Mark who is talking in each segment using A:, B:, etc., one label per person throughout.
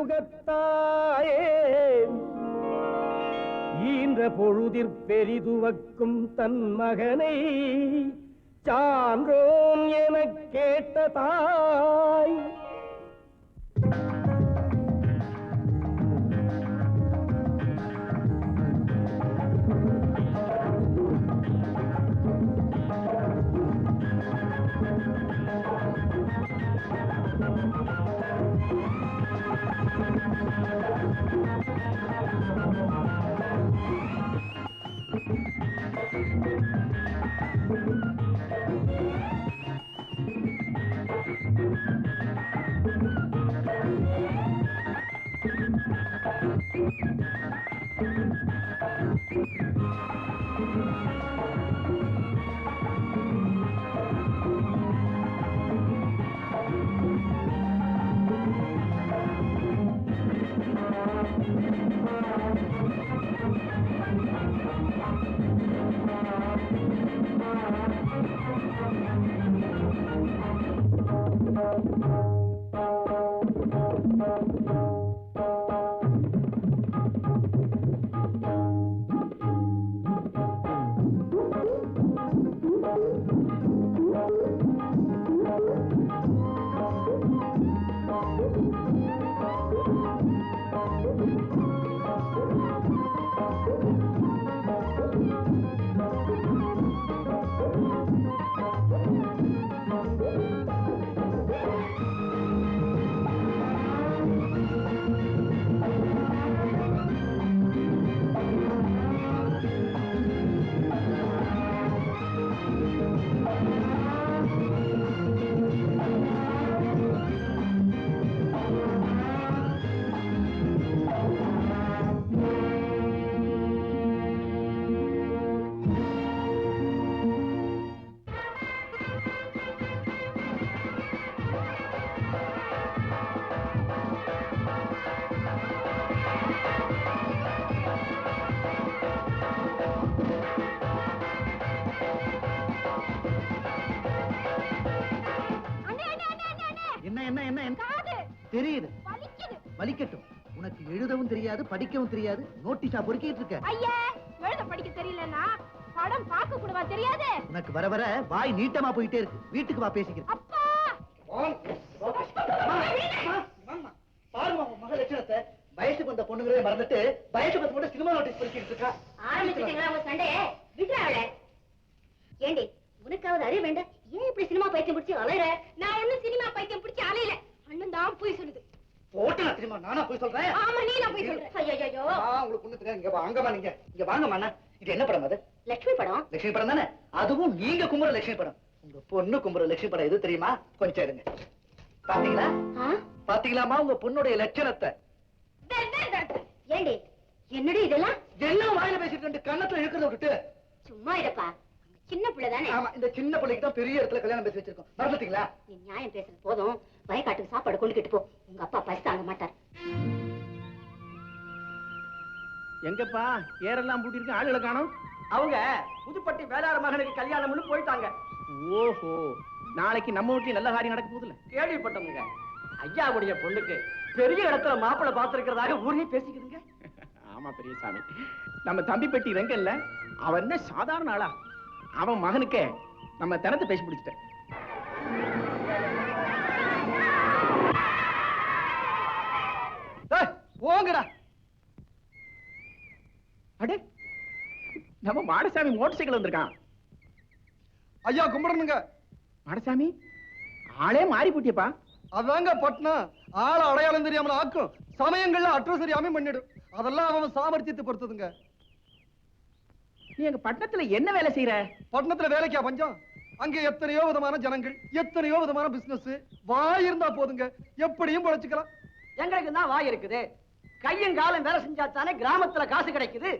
A: முகத்தாயே ஈன்ற பொழுதிற் பெரிதுவக்கும் தன் மகனை சான்றோன் எனக் கேட்ட தாய்.
B: Thank you. படிக்கவும் தெரியாது. நோட்டீஸா பொறுக்கிட்டு இருக்க.
C: ஐயா எழுத படிக்க தெரியலன்னா படம் பார்க்க கூடவா தெரியாது?
B: உனக்கு வர வர வாய் நீட்டமா போயிட்டே இருக்கு. வீட்டுக்கு வா பேசிக்கிறேன்.
C: அப்பா!
B: பாருமா மக லட்சணத்தை. வயசுக்கு வந்த பொண்ணுங்களே மறந்துட்டு வயசுக்கு வந்த பொண்ணு சினிமா நோட்டீஸ் பொறுக்கிட்டு இருக்கா?
C: ஆரம்பிச்சிட்டீங்களா உங்க சண்டை விட்டுறா அவளை. ஏண்டி உனக்காவது அறிய வேண்டாம் ஏன் இப்படி சினிமா பைத்தியம் பிடிச்சி அலையற? நான் ஒண்ணும் சினிமா பைத்தியம் பிடிச்சி அலையல. அண்ணன் தான் போய் சொல்லுது.
B: போட்டு நான் சினிமா நானா போய் சொல்றேன்?
C: ஆமா நீ நான் போய் சொல்றேன் ஐயோ
B: உங்களுக்கு ஒண்ணு தெரியாது. இங்க வாங்கம்மா நீங்க. இங்க வாங்கம்மா அண்ணா. இது என்ன படம் அது?
C: லட்சுமி படம்.
B: லட்சுமி படம் தானே? அதுவும் நீங்க கும்புற லட்சுமி படம். உங்க பொண்ணு கும்புற லட்சுமி படம். எது தெரியுமா? கொஞ்சம் இருங்க. பாத்தீங்களா? பாத்தீங்களாமா உங்க பொண்ணுடைய லட்சணத்தை.
C: ஏண்டி என்னடி இதெல்லாம்?
B: எல்லாம் வாயில பேசிட்டு ரெண்டு கண்ணத்துல இருக்கிறத விட்டுட்டு.
C: சும்மா இருப்பா. சின்ன பிள்ளை தானே.
B: ஆமா இந்த சின்ன பிள்ளைக்கு தான் பெரிய இடத்துல கல்யாணம் பேசி வச்சிருக்கோம். மறந்துட்டீங்களா?
C: நியாயம் பேசுறது போதும். வயக்காட்டுக்கு சாப்பாடு கொண்டுகிட்டு போ. உங்க அப்பா பசி தாங்க மாட்டார்.
A: எங்கப்பா? ஏரெல்லாம் பூட்டிருக்கு ஆளுகளை காணோம்.
D: அவங்க புதுப்பட்டி வேளாண் மகனுக்கு கல்யாணம்னு போயிட்டாங்க.
A: ஓஹோ நாளைக்கு நம்ம வீட்லயும் நல்ல காரியம் நடக்க போகுதுல்ல?
D: கேள்விப்பட்டோமுங்க ஐயாவுடைய பொண்ணுக்கு பெரிய இடத்துல மாப்பிள்ளை பார்த்திருக்கிறதாக ஊரே பேசிக்குதுங்க.
A: ஆமா பெரியசாமி. நம்ம தம்பி பெட்டி ரெங்கல்ல அவன் என்ன சாதாரண ஆளா? அவன் மகனுக்கே நம்ம தினத்தை பேசி பிடிச்சிட்டேன்
D: போங்கடா.
A: அடே நம்ம மாடசாமி மோட்டர் சைக்கிள் வந்திருக்கான்.
E: ஐயா கும்பிடணுங்க.
A: மாடசாமி ஆளே மாறி போட்டியப்பா
E: அதாங்க பட்னம் ஆள அடையாளம் தெரியாமல ஆக்கும். சமயங்கள்ல அட்ரஸ் தெரியாம பண்ணிடும் அதெல்லாம் அவன் சாமர்த்தியத்தை பொறுத்ததுங்க.
A: நீ எங்க பட்டணத்துல என்ன வேலை செய்யற
E: பட்டணத்துல வேலைக்கா பஞ்சம்? அங்க எத்தனையோ விதமான ஜனங்கள் எத்தனையோ விதமான பிசினஸ் வாய் இருந்தா போதுங்க. எப்படியும் பொழைச்சுக்கலாம்.
D: எங்களுக்கு தான் வாய் இருக்குது. கையும் காலும் வேலை செஞ்சா தானே கிராமத்துல காசு கிடைக்குது?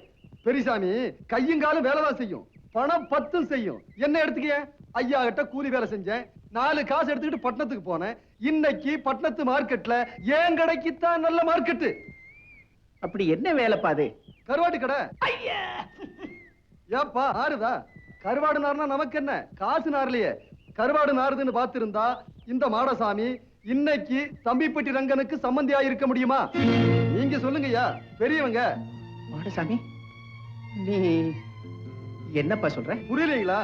E: பெரியசாமி கையும் காலும் வேலைதான் செய்யும். பணம் பத்தும் செய்யும். என்ன எடுத்துக்கிய? ஐயா கிட்ட கூலி வேலை செஞ்சேன். நாலு காசு எடுத்துக்கிட்டு பட்டணத்துக்கு போனேன். இன்னைக்கு பட்டணத்து மார்க்கெட்ல ஏன் கடைக்குத்தான் நல்ல மார்க்கெட்டு.
A: அப்படி என்ன வேலைப்பா அது?
E: கருவாட்டு கடை. ஏப்பா ஆறுதா கருவாடு நார்னா நமக்கு என்ன? காசு நார்லையே கருவாடு நாறுதுன்னு பார்த்திருந்தா இந்த மாடசாமி இன்னைக்கு தம்பிப்பட்டி ரங்கனுக்கு சம்பந்தியா இருக்க முடியுமா? நீங்க சொல்லுங்கய்யா. பெரியவங்க.
A: மாடசாமி நீ என்னப்பா சொல்ற?
E: புரியலைங்களா?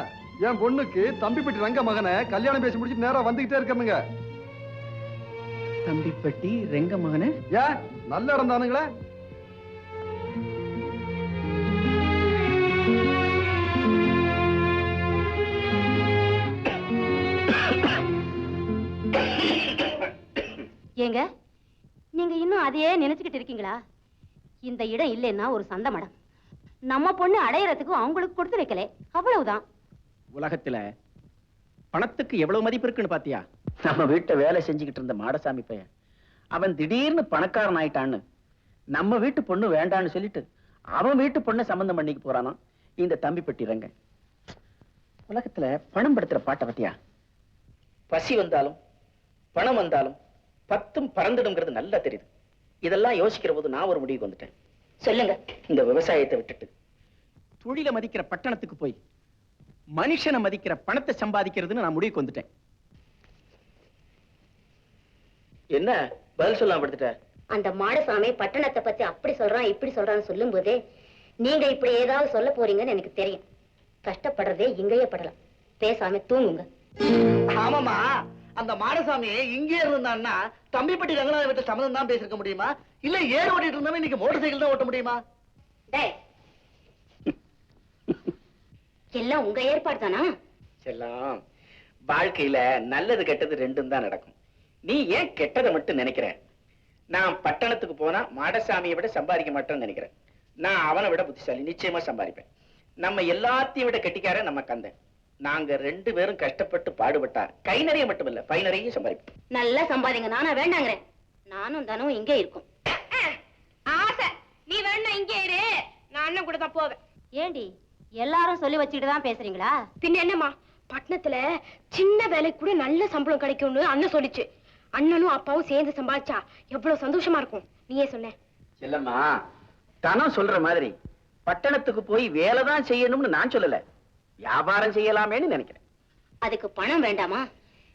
E: என் பொண்ணுக்கு தம்பிப்பட்டி ரங்க மகனை கல்யாணம் பேசி முடிச்சுட்டு நேரா வந்துகிட்டே இருக்கணுங்க
A: தம்பிப்பட்டி ரெங்க மகன
E: ஏன்? நல்ல இடம் தானுங்களே.
F: ஏங்க நீங்க இன்னும் அதையே நினைச்சுக்கிட்டு இருக்கீங்களா? இந்த இடம் இல்லைன்னா ஒரு சந்த மடம். நம்ம பொண்ணு அடையறதுக்கு அவங்களுக்கு கொடுத்து வைக்கல. அவ்வளவுதான்.
A: உலகத்துல பணத்துக்கு எவ்வளவு மதிப்பு இருக்குன்னு பாத்தியா? நம்ம வீட்டை வேலை செஞ்சுக்கிட்டு இருந்த மாடசாமி பையன். அவன் திடீர்னு பணக்காரன் ஆயிட்டான்னு நம்ம வீட்டு பொண்ணு வேண்டான்னு சொல்லிட்டு அவன் வீட்டு பொண்ணை சம்பந்தம் பண்ணிக்க போறானா? இந்த தம்பிப்பட்டி ரங்க உலகத்துல பணம் படுத்துற பாட்டை பத்தியா? பசி வந்தாலும் பணம் வந்தாலும் பத்தும் பறந்துடுங்கிறது நல்லா தெரியுது. இதெல்லாம் யோசிக்கிற போது நான் ஒரு முடிவுக்கு வந்துட்டேன்.
F: சொல்லுங்க.
A: இந்த விவசாயத்தை விட்டுட்டு. தொழிலை மதிக்கிற பட்டணத்துக்கு போய் மனுஷனை மதிக்கிற பணத்தை சம்பாதிக்கிறதுன்னு நான் முடிவுக்கு வந்துட்டேன். என்ன? பதில் சொல்லாம படுத்துட்ட?
F: அந்த மாடசாமி பட்டணத்தை பத்தி அப்படி சொல்றான் இப்படி சொல்றான்னு சொல்லும் போதே நீங்க இப்படி ஏதாவது சொல்ல போறீங்கன்னு எனக்கு தெரியும். கஷ்டப்படுறதே இங்கேயே படலாம். பேசாம தூங்குங்க.
B: ஆமாமா அந்த மாடசாமி இங்கே இருந்தான்னா தம்பிப்பட்டி ரங்கநாத வீட்டு சம்மந்தம் தான் பேசிருக்க முடியுமா? இல்ல ஏர் ஓட்டிட்டு இருந்தாலும் இன்னைக்கு மோட்டார் சைக்கிள் தான் ஓட்ட முடியுமா?
F: டேய். எல்லாம் உங்க ஏற்பாடு தானா
A: செல்லம் வாழ்க்கையில நல்லது கெட்டது ரெண்டும் தான் நடக்கும். நீ ஏன் கெட்டதை மட்டும் நினைக்கிற? நான் பட்டணத்துக்கு போனா மாடசாமியை விட சம்பாதிக்க மாட்டேன்னு நினைக்கிறேன். நான் அவனை விட புத்திசாலி நிச்சயமா சம்பாதிப்பேன். நம்ம எல்லாத்தையும் விட கெட்டிக்காரன் நம்ம கந்தன். நாங்க ரெண்டு பேரும் கஷ்டப்பட்டு பாடுபட்டா கை நிறைய மட்டும் இல்ல பை நிறைய சம்பாதிப்போம்.
F: நல்லா சம்பாதிங்க நானா வேண்டாங்கிறேன். நானும் தானும் இங்கே இருக்கும்.
G: ஆசை நீ வேணா இங்கே இரு. நான் அண்ணன் கூட தான் போவேன்.
F: ஏண்டி எல்லாரும் சொல்லி வச்சுட்டு தான் பேசுறீங்களா?
G: பின்ன என்னம்மா பட்டணத்துல சின்ன வேலைக்கு கூட நல்ல சம்பளம் கிடைக்கும்னு அண்ணன் சொல்லிச்சு. அண்ணனும் அப்பாவும் சேர்ந்து சம்பாதிச்சா எவ்வளவு சந்தோஷமா இருக்கும்? நீயே சொன்ன.
A: செல்லம்மா தனம் சொல்ற மாதிரி பட்டணத்துக்கு போய் வேலை தான் செய்யணும்னு நான் சொல்லல. வியாபாரம் செய்யலாமேன்னு நினைக்கிறேன்.
F: அதுக்கு பணம் வேண்டாமா?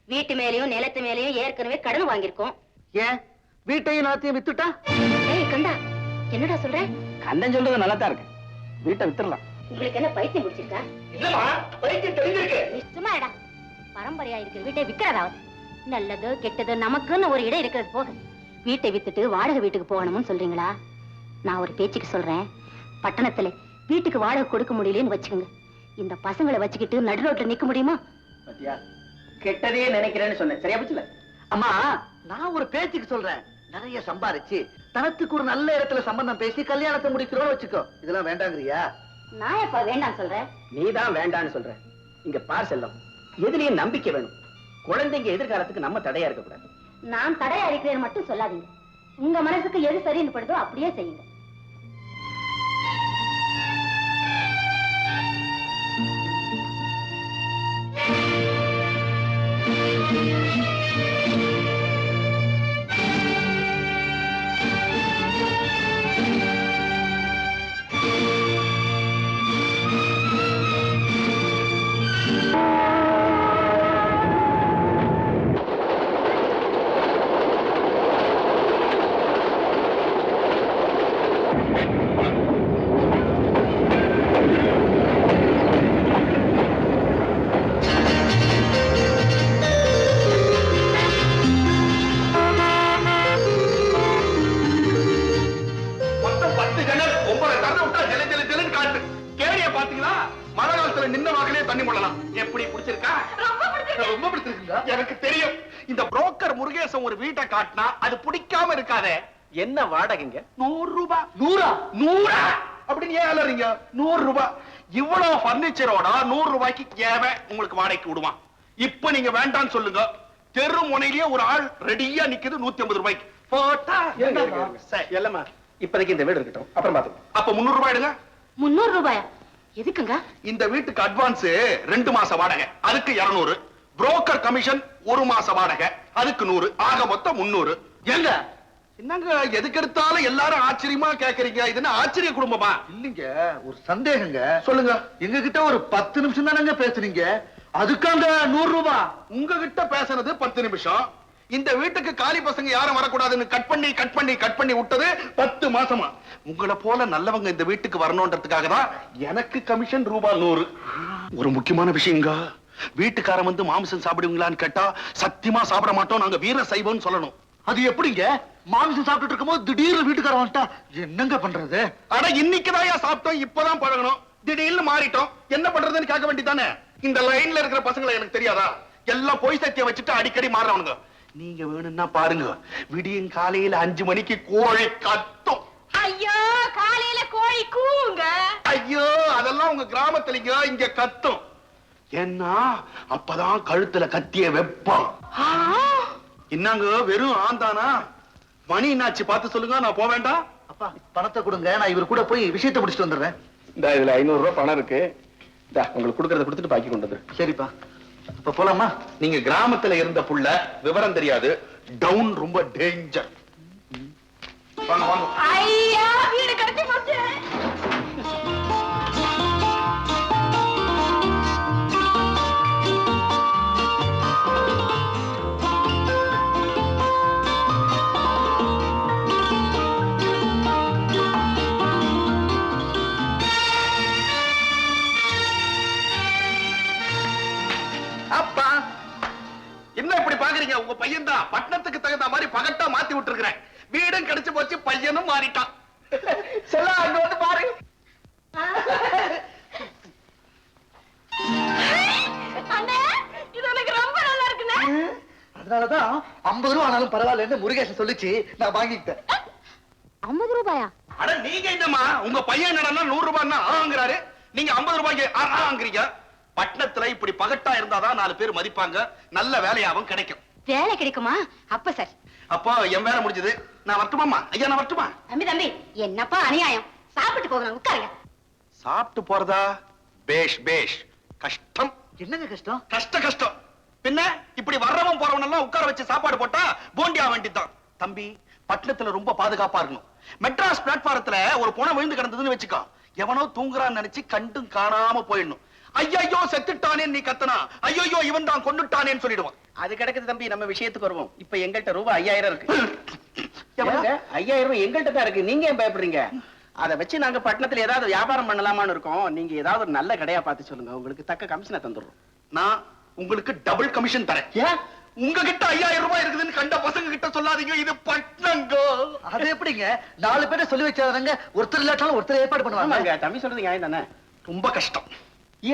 F: வீட்டு மேலயும் நிலத்து மேலயும் ஏற்கனவே கடன் வாங்கியிருக்கோம்.
B: ஏன்? வீட்டையும் நாத்தையும் வித்துட்டா?
F: ஏய் கண்டா என்னடா சொல்ற?
A: கண்ணன் சொல்றது நல்லா தான் இருக்கு. வீட்டை வித்துடலாம்.
F: உங்களுக்கு என்ன பைத்தியம் பிடிச்சிருக்கா?
B: இல்லம்மா பைத்தியம் தெரிஞ்சிருக்கு.
F: சும்மா இடா பரம்பரையா இருக்கிற வீட்டை விக்கிறதாவது. நல்லது கெட்டது நமக்குன்னு ஒரு இடம் இருக்கிறது போக வீட்டை வித்துட்டு வாடகை வீட்டுக்கு போகணும்னு சொல்றீங்களா? நான் ஒரு பேச்சுக்கு சொல்றேன். பட்டணத்துல வீட்டுக்கு வாடகை கொடுக்க முடியலன்னு வச்சுக்கோங்க. இந்த பசங்களை வச்சுக்கிட்டு நடு ரோட்ல நிக்க முடியுமா?
A: பாத்தியா? கெட்டதே நினைக்கிறேன்னு சொன்னேன். சரியா போச்சுல
B: அம்மா நான் ஒரு பேச்சுக்கு சொல்றேன். நிறைய சம்பாரிச்சு தனத்துக்கு ஒரு நல்ல இடத்துல சம்பந்தம் பேசி கல்யாணத்தை முடிக்கிறோம்னு வச்சுக்கோ. இதெல்லாம் வேண்டாங்கிறியா?
F: நான் எப்ப வேண்டாம் சொல்றேன்?
A: நீதான் வேண்டான்னு சொல்ற. இங்க பார் செல்லம். எதுலயும் நம்பிக்கை வேணும். குழந்தைங்க எதிர்காலத்துக்கு நம்ம தடையா இருக்க கூடாது
F: நான் தடையா இருக்கிறேன்னு மட்டும் சொல்லாதீங்க. உங்க மனசுக்கு எது சரின்னு படுதோ அப்படியே செய்யுங்க.
A: என்ன வாடகைங்க?
H: நூறு ரூபாய் நூறா? நூறா. அப்படின்னு ஏன் அலறீங்க? நூறு ரூபாய் இவ்வளவு பர்னிச்சரோட நூறு ரூபாய்க்கு ஏவன் உங்களுக்கு வாடகைக்கு விடுவான். இப்ப நீங்க வேண்டாம்னு சொல்லுங்க. தெரு முனையிலேயே ஒரு ஆள் ரெடியா நிக்குது நூத்தி ஐம்பது ரூபாய்க்கு. போட்டா
A: இல்லம்மா இப்போதைக்கு இந்த வீடு இருக்கட்டும். அப்புறம் பாத்துக்கலாம்
H: அப்ப முன்னூறு ரூபாய் எடுங்க.
F: முன்னூறு ரூபாயா? எதுக்குங்க?
H: இந்த வீட்டுக்கு அட்வான்ஸ் ரெண்டு மாச வாடகை. அதுக்கு இருநூறு. புரோக்கர் கமிஷன் ஒரு மாச வாடகை. அதுக்கு நூறு. ஆக மொத்தம் முன்னூறு எங்க? என்னங்க எதுக்கு எடுத்தாலும் எல்லாரும் ஆச்சரியமா கேக்குறீங்க? இது என்ன ஆச்சரிய குடும்பமா?
B: இல்லைங்க ஒரு சந்தேகங்க.
H: சொல்லுங்க.
B: எங்க கிட்ட ஒரு பத்து நிமிஷம் தானங்க பேசுறீங்க அதுக்காங்க நூறு ரூபாய்
H: உங்ககிட்ட பேசுனது பத்து நிமிஷம். இந்த வீட்டுக்கு காலி பசங்க யாரும் வரக்கூடாதுன்னு கட் பண்ணி கட் பண்ணி கட் பண்ணி விட்டது பத்து மாசமா. உங்களை போல நல்லவங்க இந்த வீட்டுக்கு வரணும்ன்றதுக்காக தான் எனக்கு கமிஷன் ரூபாய் நூறு. ஒரு முக்கியமான விஷயங்க. வீட்டுக்காரன் வந்து மாமிசம் சாப்பிடுவீங்களான்னு கேட்டா சத்தியமா சாப்பிட மாட்டோம். நாங்க வீர சைவம்னு சொல்லணும்.
B: அது எப்படிங்க? மாமிசம் சாப்பிட்டுட்டு இருக்கும்போது திடீர்னு வீட்டுக்காரன் வந்துட்டா என்னங்க பண்றது?
H: ஆனா இன்னைக்குதான் சாப்பிட்டோம் இப்பதான் பழகணும். திடீர்னு மாறிட்டோம். என்ன பண்றதுன்னு கேட்க வேண்டியதானே இந்த லைன்ல இருக்கிற பசங்களை எனக்கு தெரியாதா? எல்லாம் போய் சத்தியம் வச்சுட்டு அடிக்கடி மாறவனுங்க நீங்க வேணும்னா பாருங்க விடியும் காலையில அஞ்சு மணிக்கு கோழி கத்தும்.
G: ஐயோ காலையில கோழி கூவுங்க.
H: ஐயோ அதெல்லாம் உங்க கிராமத்துலங்க இங்க கத்தும். ஏன்னா அப்பதான் கழுத்துல கத்திய வெப்பம் என்னங்க வெறும் ஆந்தானா? மணி என்னாச்சு? பார்த்து சொல்லுங்க நான் போக வேண்டாம்.
B: அப்பா பணத்தை கொடுங்க. நான் இவர் கூட போய் விஷயத்தை முடிச்சுட்டு வந்துடுறேன்.
A: இந்த இதுல ஐநூறு ரூபாய் பணம் இருக்கு. இந்தா, உங்களுக்கு கொடுக்கறத கொடுத்துட்டு பாக்கி கொண்டு வந்துரு.
B: சரிப்பா. இப்ப போலாமா?
H: நீங்க கிராமத்துல இருந்த புள்ள விவரம் தெரியாது. டவுன் ரொம்ப டேஞ்சர் வாங்க வாங்க.
G: ஐயா வீடு கிடைச்சு போச்சு
B: சொல்லிச்சு நான் வாங்கிக்கிட்டேன்.
C: ஐம்பது ரூபாயா?
H: அட நீங்க என்னம்மா? உங்க பையன் என்னடா நூறு ரூபாய்னா ஆங்கிறாரு? நீங்க ஐம்பது ரூபாய்க்கு ஆங்கிறீங்க? பட்டணத்துல இப்படி பகட்டா இருந்தாதான் நாலு பேர் மதிப்பாங்க. நல்ல வேலையாவும் கிடைக்கும்.
C: வேலை கிடைக்குமா? அப்ப சரி
H: அப்போ என் வேலை முடிஞ்சது. நான் வரட்டுமாம்மா? ஐயா நான் வரட்டுமா?
C: தம்பி தம்பி என்னப்பா அநியாயம்? சாப்பிட்டு போகலாம் உட்காருங்க.
H: சாப்பிட்டு போறதா? பேஷ் பேஷ். கஷ்டம்.
B: என்னங்க கஷ்டம்?
H: கஷ்ட கஷ்டம். பின்ன இப்படி வர்றவன் போறவன் எல்லாம் உட்கார வச்சு சாப்பாடு போட்டா போண்டியா வேண்டிதான் தம்பி பட்டணத்துல ரொம்ப பாதுகாப்பா இருக்கணும். மெட்ராஸ் பிளாட்பாரத்துல ஒரு புணம் விழுந்து கிடந்ததுன்னு வச்சுக்கோ. எவனோ தூங்குறான்னு நினைச்சு கண்டும் காணாம போயிடணும். ஐயோ செத்துட்டானே நீ கத்தனா. ஐயோ இவன் தான் கொண்டுட்டானேன்னு சொல்லிடுவான்.
A: அது கிடக்குது தம்பி நம்ம விஷயத்துக்கு வருவோம். இப்ப எங்கள்கிட்ட ரூபாய் ஐயாயிரம் இருக்கு. ஐயாயிரம் ரூபாய் எங்கள்கிட்ட தான் இருக்கு. நீங்க ஏன் பயப்படுறீங்க? அதை வச்சு நாங்க பட்டணத்துல ஏதாவது வியாபாரம் பண்ணலாமான்னு இருக்கோம். நீங்க ஏதாவது ஒரு நல்ல கடையா பார்த்து சொல்லுங்க. உங்களுக்கு தக்க கமிஷனை தந்துடுறோம்.
H: நான் உங்களுக்கு டபுள் கமிஷன் தரேன்.
A: ஏன்?
H: உங்ககிட்ட ஐயாயிரம் ரூபாய் இருக்குதுன்னு கண்ட பசங்க கிட்ட சொல்லாதீங்க. இது பட்டணங்கோ
B: அது எப்படிங்க? நாலு பேரை சொல்லி வச்சாதாங்க ஒருத்தர் இல்லாட்டாலும் ஒருத்தர் ஏற்பாடு பண்ணுவாங்க.
A: தம்பி சொல்றது நியாயம் தானே?
H: ரொம்ப கஷ்டம்.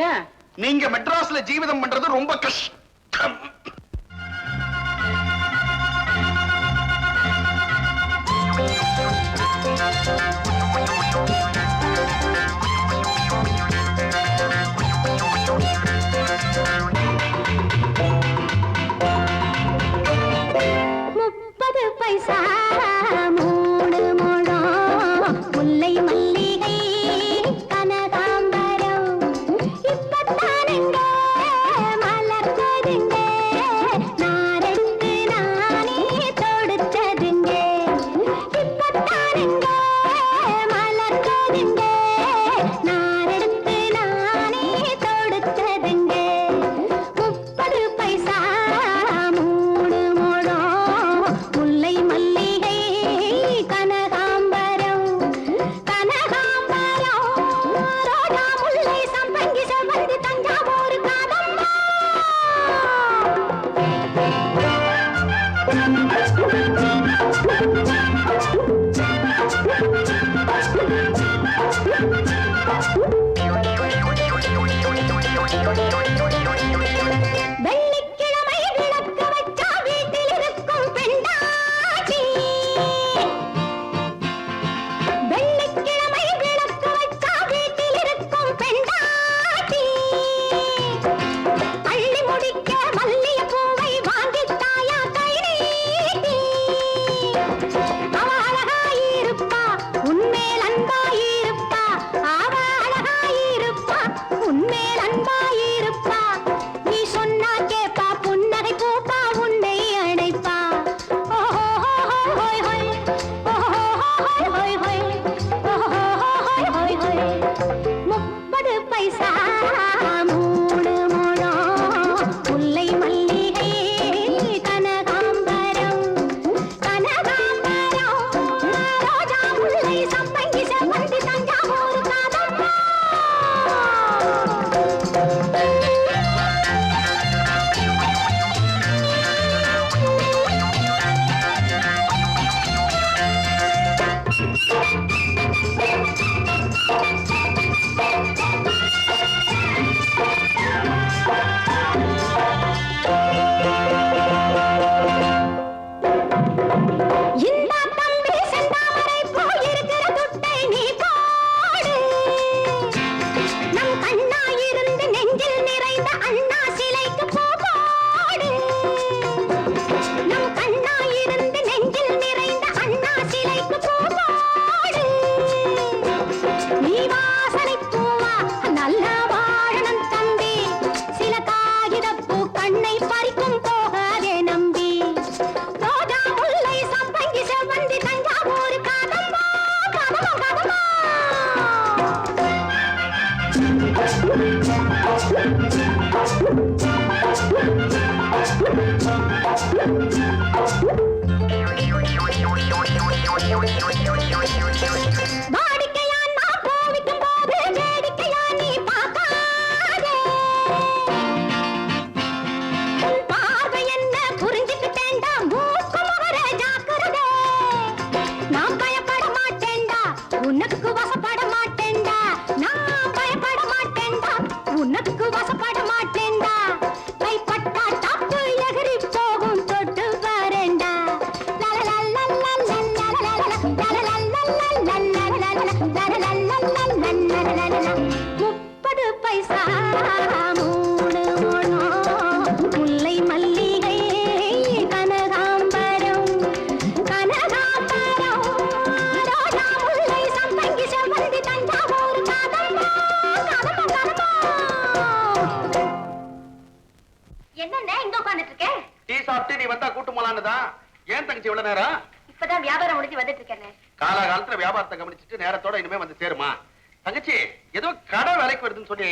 A: ஏன்?
H: நீங்க மெட்ராஸ்ல ஜீவிதம் பண்றது ரொம்ப கஷ்டம்.
C: முப்பது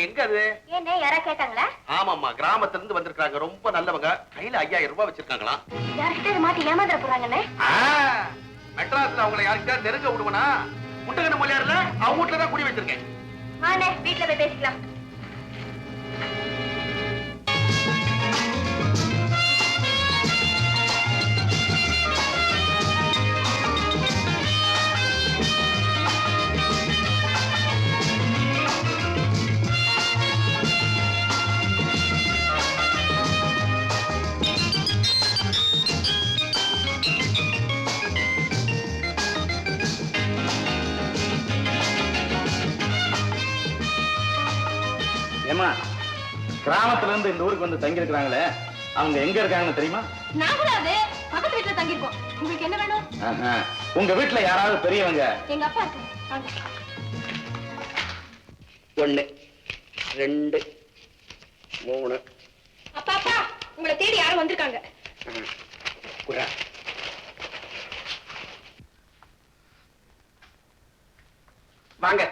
H: எங்க அது?
G: ஏண்ணே யாரா கேட்டாங்களா?
H: ஆமாம்மா கிராமத்துல இருந்து வந்திருக்காங்க ரொம்ப நல்லவங்க. கையில ஐயாயிரம் ரூபாய் வச்சிருக்காங்களாம்
G: யார்கிட்ட மாட்டி ஏமாந்துட போறாங்கண்ணே
H: ஆ, மெட்ராஸ்ல அவங்கள யாருக்கிட்ட நெருங்க விடுவனா? முட்டகன மொழியார்ல அவங்க வீட்டுல தான் குடி வச்சிருக்கேன்.
G: வீட்டுல போய் பேசிக்கலாம்.
I: ஏமா கிராமத்துல இருந்து இந்த ஊருக்கு வந்து தங்கி இருக்கிறாங்களே அவங்க எங்க இருக்காங்கன்னு தெரியுமா?
G: நாங்களாவது பக்கத்து வீட்டுல தங்கியிருக்கோம். உங்களுக்கு என்ன வேணும்?
I: ஆஹா. உங்க வீட்டுல யாராவது பெரியவங்க?
G: எங்க அப்பா இருக்கு வாங்க.
A: ஒண்ணு ரெண்டு மூணு.
J: அப்பா அப்பா உங்களை தேடி யாரும் வந்திருக்காங்க.
A: குரா. வாங்க.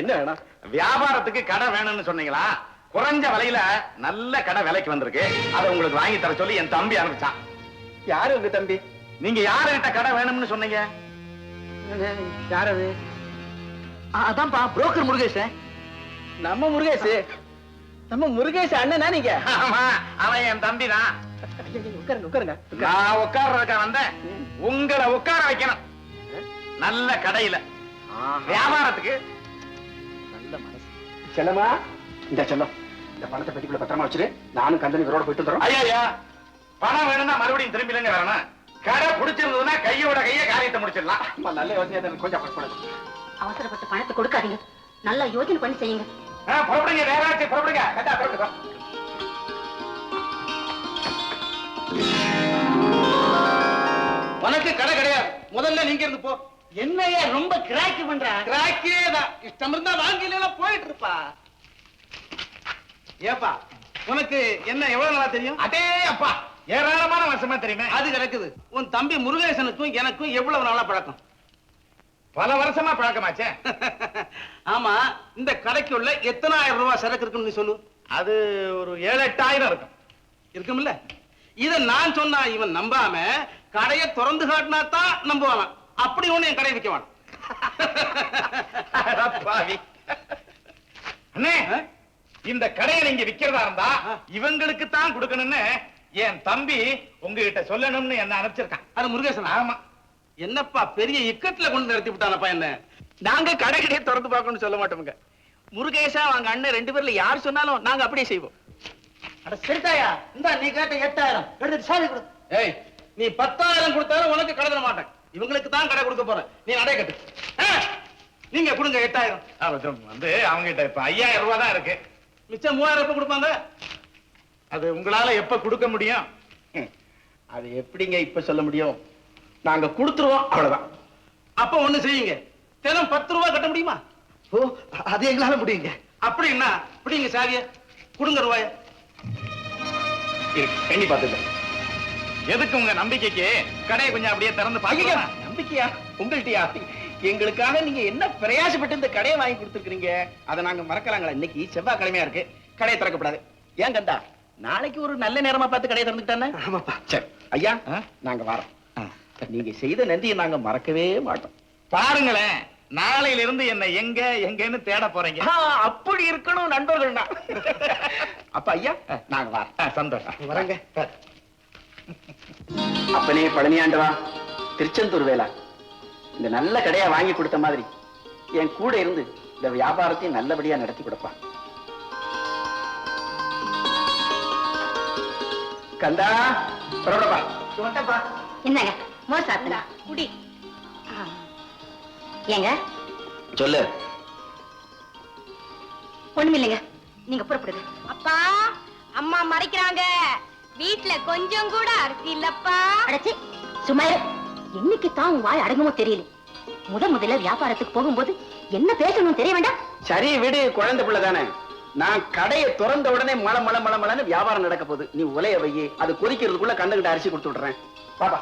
A: என்ன வேணும்?
I: வியாபாரத்துக்கு கடை வேணும்னு சொன்னீங்களா? குறைஞ்ச விலையில நல்ல கடை விலைக்கு வந்திருக்கு. அதை உங்களுக்கு வாங்கி தர சொல்லி என் தம்பி அனுப்பிச்சான்.
A: யாரு உங்க தம்பி?
I: நீங்க யாருகிட்ட கடை வேணும்னு சொன்னீங்க?
A: யார் அது
K: அதான்ப்பா புரோக்கர் முருகேஷன்
A: நம்ம முருகேஷ். நம்ம முருகேஷ் அண்ணனா நீங்க?
I: ஆமா அவன் என் தம்பி தான்
A: உட்காருங்க உட்காருங்க.
I: நான் உட்கார்றதுக்க வந்தேன். உங்களை உட்கார வைக்கணும். நல்ல கடையில. வியாபாரத்துக்கு
A: செல்லமா இந்த செல்லம். இந்த பணத்தை பெட்டிக்குள்ள பத்திரமா வச்சிரு. நானும் கந்தனி இவரோட போயிட்டு வந்துடுறோம்.
I: ஐயா பணம் வேணும்னா மறுபடியும் திரும்பிலங்க வரணும் கடை பிடிச்சிருந்ததுன்னா கையோட கைய காரியத்தை முடிச்சிடலாம்.
A: அம்மா, நல்ல யோசனையா. கொஞ்சம்
G: அவசரப்பட்டு பணத்தை கொடுக்காதீங்க. நல்லா யோசனை பண்ணி செய்யுங்க.
I: புறப்படுங்க. நேராச்சு புறப்படுங்க. கட்டா புறப்படுங்க.
K: உனக்கு கடை கிடையாது. முதல்ல நீங்க இருந்து போ.
A: என்னையா ரொம்ப கிராக்கி பண்ற?
K: கிராக்கே தான் இஷ்டம் இருந்தா வாங்கில போயிட்டு இருப்பா ஏப்பா உனக்கு என்ன எவ்வளவு நாளா தெரியும்?
I: அதே அப்பா. ஏராளமான வருஷமா தெரியுமே?
K: அது கிடக்குது உன் தம்பி முருகேசனுக்கும் எனக்கும் எவ்வளவு நாளா பழக்கம்?
I: பல வருஷமா பழக்கமாச்சே.
K: ஆமா இந்த கடைக்குள்ள எத்தனாயிரம் ரூபாய் சரக்கு இருக்குன்னு நீ சொல்லு.
I: அது ஒரு ஏழு எட்டாயிரம் இருக்கும்.
K: இருக்கும்ல? இத நான் சொன்னா இவன் நம்பாம கடையை திறந்து காட்டினா தான் நம்புவான். அப்படி ஒண்ணு என் கடை விற்கவான்
I: அடப்பாவி. அண்ணே இந்த கடையை நீங்க விக்கிறதா இருந்தா இவங்களுக்கு தான் கொடுக்கணும்னு என் தம்பி உங்ககிட்ட சொல்லணும்னு என்ன அனுப்பிச்சிருக்கான்.
K: அது முருகேசன்?
I: ஆமா.
K: என்னப்பா பெரிய இக்கட்டுல கொண்டு நிறுத்தி விட்டானப்பா என்ன?
A: நாங்க கடை கடையை திறந்து பார்க்கணும்னு சொல்ல மாட்டோமுங்க. முருகேஷா அவங்க அண்ணன் ரெண்டு பேர்ல யார் சொன்னாலும் நாங்க அப்படியே செய்வோம்.
K: அட சரிதாயா இந்த நீ கேட்ட எட்டாயிரம். எடுத்து கொடு. ஏய் நீ பத்தாயிரம் கொடுத்தாலும் உனக்கு கடை தர மாட்டேன். இவங்களுக்கு தான் கடை கொடுக்க போறேன். நீ நடை கட்டு. நீங்க கொடுங்க எட்டாயிரம்.
I: வந்து அவங்க கிட்ட இப்ப ஐயாயிரம் ரூபாய் தான் இருக்கு.
K: மிச்சம் மூவாயிரம் எப்ப கொடுப்பாங்க?
I: அது உங்களால எப்ப கொடுக்க முடியும்?
A: அது எப்படிங்க இப்ப சொல்ல முடியும்? நாங்க கொடுத்துருவோம் அவ்வளவுதான்.
K: அப்ப ஒண்ணு செய்யுங்க. தினம் பத்து ரூபாய் கட்ட முடியுமா?
A: ஓ அது எங்களால முடியுங்க.
K: அப்படின்னா பிடிங்க சாவிய. கொடுங்க ரூபாய.
I: இருக்கு எண்ணி பார்த்துக்க. எதுக்கு உங்க நம்பிக்கைக்கு? கடையை கொஞ்சம் அப்படியே திறந்து பாக்க
A: நம்பிக்கையா? உங்கள்கிட்டயா? எங்களுக்காக நீங்க என்ன பிரயாசப்பட்டு இந்த கடையை வாங்கி கொடுத்துருக்கீங்க அதை நாங்க மறக்கலாங்களா? இன்னைக்கு செவ்வாய் கிழமையா இருக்கு. கடையை திறக்கப்படாது. ஏன் கந்தா? நாளைக்கு ஒரு நல்ல நேரமா பார்த்து கடையை திறந்துட்டானே
B: ஆமாப்பா.
A: சரி. ஐயா நாங்க வரோம். நீங்க செய்த நன்றியை நாங்க மறக்கவே மாட்டோம்.
I: பாருங்களேன் நாளையில இருந்து என்ன எங்க எங்கன்னு தேட போறீங்க.
A: அப்படி இருக்கணும் நண்பர்கள்னா. அப்ப ஐயா நாங்க வரோம்.
I: சந்தோஷம்.
B: வரேங்க.
A: அப்பனே பழனியாண்டவா திருச்செந்தூர் வேலா. இந்த நல்ல கடையா வாங்கி கொடுத்த மாதிரி என் கூட இருந்து இந்த வியாபாரத்தையும் நல்லபடியா நடத்தி கொடுப்பா. கந்தா புறப்படப்பா.
F: என்னங்க சாப்பிடுங்க குடி. ஏங்க?
A: சொல்லு.
F: ஒண்ணுமில்லைங்க நீங்க புறப்படுங்க.
G: அப்பா அம்மா மறைக்கிறாங்க. வீட்ல கொஞ்சம் கூட அரிசி இல்லப்பா.
F: அடச்சி சும்மா இரு. என்னைக்கு தான் உன் வாய் அடங்குமோ தெரியல. முத முதல்ல வியாபாரத்துக்கு போகும்போது என்ன பேசணும் தெரிய வேண்டாம்?
A: சரி விடு குழந்தை பிள்ளை தானே. நான் கடையை திறந்த உடனே மழை மழை மழை மழைன்னு வியாபாரம் நடக்க போகுது. நீ உலைய வையி அது கொதிக்கிறதுக்குள்ள கண்ணுகிட்ட அரிசி கொடுத்து விடுறேன் பாப்பா